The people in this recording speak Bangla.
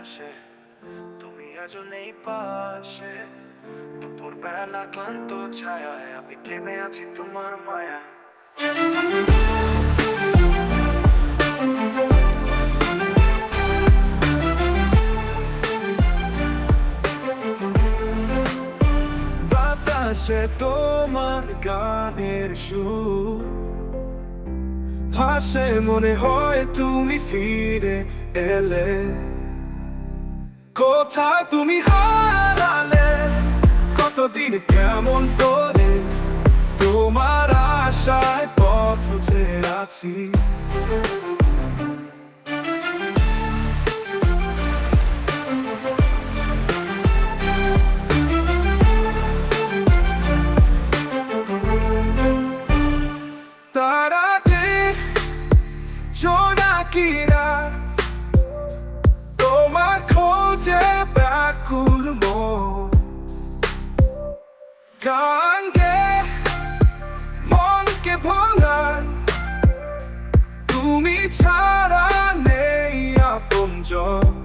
আসে তুমি আজও নেই পাশে। দুপুর বেলা ক্লান্ত ছায়ায় আমি থেমে আছি তোমার মায়া। বাতাসে তোমার গানের সুর। ভাসে মনে হয় তুমি ফিরে এলে। কোথায় তুমি হারালে? কতদিন কেমন করে তোমার আশায় পথ আছি। তারাতে জোনাকিরা 제바꾸는 뭐 관계 멀게 번한 꿈이 자라내 앞범정